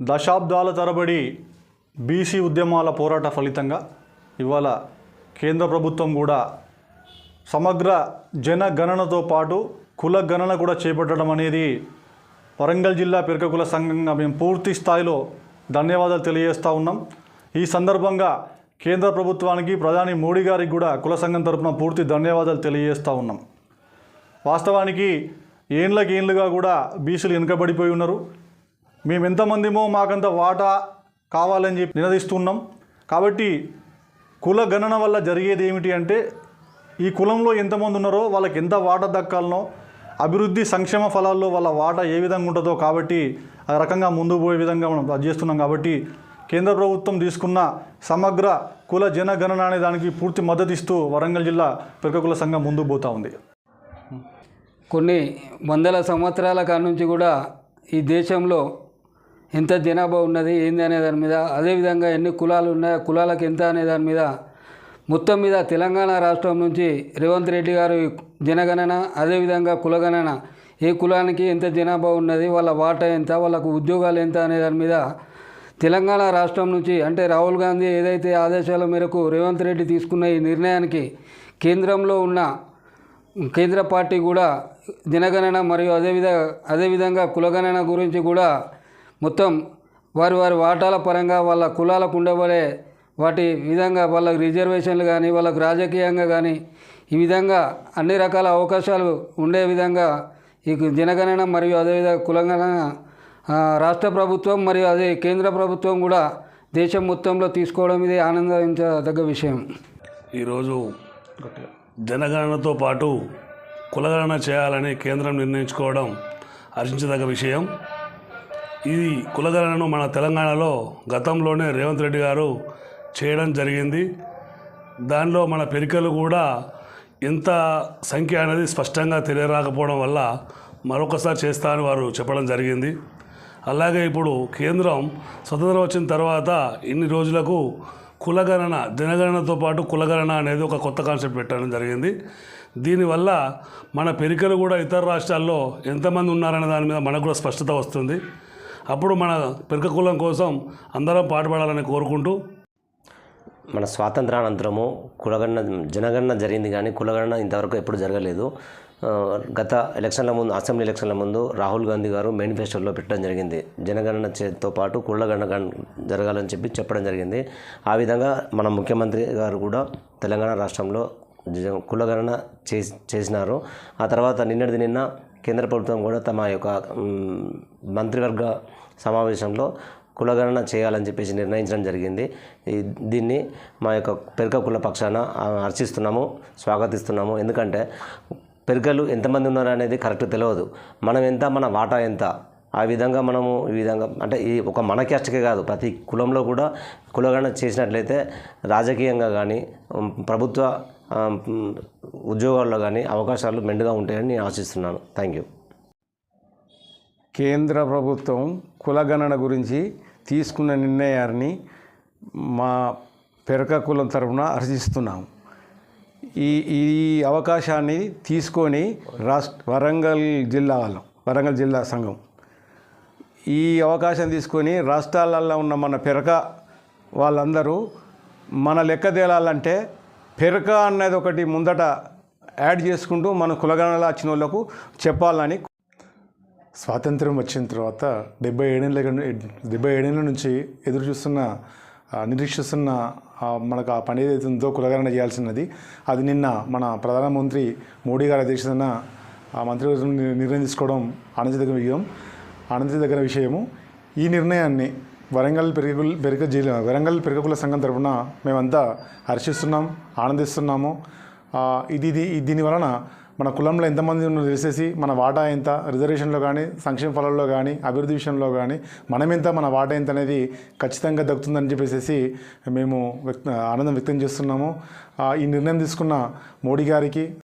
దశాబ్దాల తరబడి బీసీ ఉద్యమాల పోరాట ఫలితంగా ఇవాళ కేంద్ర ప్రభుత్వం కూడా సమగ్ర జనగణనతో పాటు కుల గణన కూడా చేపట్టడం అనేది వరంగల్ జిల్లా పిరకకుల సంఘంగా మేము పూర్తి స్థాయిలో ధన్యవాదాలు తెలియజేస్తూ ఉన్నాం. ఈ సందర్భంగా కేంద్ర ప్రభుత్వానికి ప్రధాని మోడీ గారికి కూడా కుల సంఘం తరపున పూర్తి ధన్యవాదాలు తెలియజేస్తూ ఉన్నాం. వాస్తవానికి ఏండ్లకి ఏండ్లుగా కూడా బీసీలు వెనుకబడిపోయి ఉన్నారు. మేము ఎంతమందిమో మాకంత వాటా కావాలని చెప్పి నినదిస్తున్నాం. కాబట్టి కుల గణన వల్ల జరిగేది ఏమిటి అంటే ఈ కులంలో ఎంతమంది ఉన్నారో వాళ్ళకి ఎంత వాటా దక్కాలనో అభివృద్ధి సంక్షేమ ఫలాల్లో వాళ్ళ వాటా ఏ విధంగా ఉంటుందో కాబట్టి ఆ రకంగా ముందు పోయే విధంగా మనం చేస్తున్నాం. కాబట్టి కేంద్ర ప్రభుత్వం తీసుకున్న సమగ్ర కుల జనగణన అనే దానికి పూర్తి మద్దతు ఇస్తూ వరంగల్ జిల్లా పిరకకుల సంఘం ముందుకు పోతూ ఉంది. కొన్ని వందల సంవత్సరాల కాడ నుంచి కూడా ఈ దేశంలో ఎంత జనాభా ఉన్నది ఏంది అనే దాని మీద అదేవిధంగా ఎన్ని కులాలు ఉన్నాయి కులాలకు ఎంత అనే దాని మీద మొత్తం మీద తెలంగాణ రాష్ట్రం నుంచి రేవంత్ రెడ్డి గారు జనగణన అదేవిధంగా కులగణన ఏ కులానికి ఎంత జనాభా ఉన్నది వాళ్ళ వాటా ఎంత వాళ్ళకు ఉద్యోగాలు ఎంత అనే దాని మీద తెలంగాణ రాష్ట్రం నుంచి అంటే రాహుల్ గాంధీ ఏదైతే ఆదేశాల మేరకు రేవంత్ రెడ్డి తీసుకున్న ఈ నిర్ణయానికి కేంద్రంలో ఉన్న కేంద్ర పార్టీ కూడా జనగణన మరియు అదేవిధ అదేవిధంగా కులగణన గురించి కూడా మొత్తం వారి వారి వాటాల పరంగా వాళ్ళ కులాలకు ఉండబడే వాటి విధంగా వాళ్ళకి రిజర్వేషన్లు కానీ వాళ్ళకు రాజకీయంగా కానీ ఈ విధంగా అన్ని రకాల అవకాశాలు ఉండే విధంగా ఈ జనగణన మరియు అదేవిధంగా కులగణన రాష్ట్ర ప్రభుత్వం మరియు అదే కేంద్ర ప్రభుత్వం కూడా దేశం మొత్తంలో తీసుకోవడం ఇది ఆనందించదగ్గ విషయం. ఈరోజు జనగణనతో పాటు కులగణన చేయాలని కేంద్రం నిర్ణయించుకోవడం హర్షించదగ్గ విషయం. ఈ కులగణనను మన తెలంగాణలో గతంలోనే రేవంత్ రెడ్డి గారు చేయడం జరిగింది. దానిలో మన పెరికలు కూడా ఎంత సంఖ్య అనేది స్పష్టంగా తెలియరాకపోవడం వల్ల మరొకసారి చేస్తా అని వారు చెప్పడం జరిగింది. అలాగే ఇప్పుడు కేంద్రం స్వతంత్రం వచ్చిన తర్వాత ఇన్ని రోజులకు కులగణన జనగణనతో పాటు కులగణన అనేది ఒక కొత్త కాన్సెప్ట్ పెట్టడం జరిగింది. దీనివల్ల మన పెరికలు కూడా ఇతర రాష్ట్రాల్లో ఎంతమంది ఉన్నారనే దాని మీద మనకు కూడా స్పష్టత వస్తుంది. అప్పుడు మన పెరిక కులం కోసం అందరం పాటుపడాలని కోరుకుంటూ మన స్వాతంత్రానంతరము కులగణన జనగణన జరిగింది కానీ కులగణన ఇంతవరకు ఎప్పుడు జరగలేదు. గత ఎలక్షన్ల ముందు అసెంబ్లీ ఎలక్షన్ల ముందు రాహుల్ గాంధీ గారు మేనిఫెస్టోలో పెట్టడం జరిగింది. జనగణన చేతో పాటు కులగణన జరగాలని చెప్పి చెప్పడం జరిగింది. ఆ విధంగా మన ముఖ్యమంత్రి గారు కూడా తెలంగాణ రాష్ట్రంలో జ- కులగణన చేసినారు. ఆ తర్వాత నిన్నటిది నిన్న కేంద్ర ప్రభుత్వం కూడా తమ యొక్క మంత్రివర్గ సమావేశంలో కులగణన చేయాలని చెప్పేసి నిర్ణయించడం జరిగింది. దీన్ని మా యొక్క పెరక కుల పక్షాన హర్షిస్తున్నాము స్వాగతిస్తున్నాము. ఎందుకంటే పెరుకలు ఎంతమంది ఉన్నారు అనేది కరెక్ట్ తెలియదు మనం ఎంత మన వాటా ఎంత? ఆ విధంగా మనము ఈ విధంగా అంటే ఈ ఒక మన క్యాస్ట్కే కాదు ప్రతి కులంలో కూడా కులగణన చేసినట్లయితే రాజకీయంగా కానీ ప్రభుత్వ ఉద్యోగాల్లో కానీ అవకాశాలు మెండుగా ఉంటాయని నేను ఆశిస్తున్నాను. థ్యాంక్ యూ కేంద్ర ప్రభుత్వం కులగణన గురించి తీసుకున్న నిర్ణయాన్ని మా పెరక కులం తరఫున హర్షిస్తున్నాం. ఈ ఈ అవకాశాన్ని తీసుకొని రాష్ట్ర వరంగల్ జిల్లా వాళ్ళం వరంగల్ జిల్లా సంఘం ఈ అవకాశం తీసుకొని రాష్ట్రాలలో ఉన్న మన పెరక వాళ్ళందరూ మన లెక్క తేలాలంటే పెరక అనేది ఒకటి ముందట యాడ్ చేసుకుంటూ మన కులగణలో వచ్చిన వాళ్ళకు చెప్పాలని స్వాతంత్రం వచ్చిన తర్వాత డెబ్బై ఏడేళ్ళ డెబ్బై ఏడేళ్ళ నుంచి ఎదురు చూస్తున్న నిరీక్షిస్తున్న మనకు ఆ పని ఏదైతే ఉందో కులగణన చేయాల్సినది అది నిన్న మన ప్రధానమంత్రి మోడీ గారి అధ్యక్షతన ఆ మంత్రివర్గం నిర్ణయం తీసుకోవడం ఆనందదగ్గ విషయం. ఆనందదగ్గర విషయము ఈ నిర్ణయాన్ని వరంగల్ పెరుగు పెరుగ జిల్లా వరంగల్ పెరుగుల సంఘం తరఫున మేమంతా హర్షిస్తున్నాం ఆనందిస్తున్నాము. ఇది ఇది దీని వలన మన కులంలో ఎంతమంది ఉన్నారో తెలిసేసి మన వాటా ఎంత రిజర్వేషన్లో కానీ సంక్షేమ ఫలాల్లో కానీ అభివృద్ధి విషయంలో కానీ మనం ఎంత మన వాటా ఎంత అనేది ఖచ్చితంగా దక్కుతుందని చెప్పేసి మేము వ్యక్త ఆనందం వ్యక్తం చేస్తున్నాము. ఈ నిర్ణయం తీసుకున్న మోడీ గారికి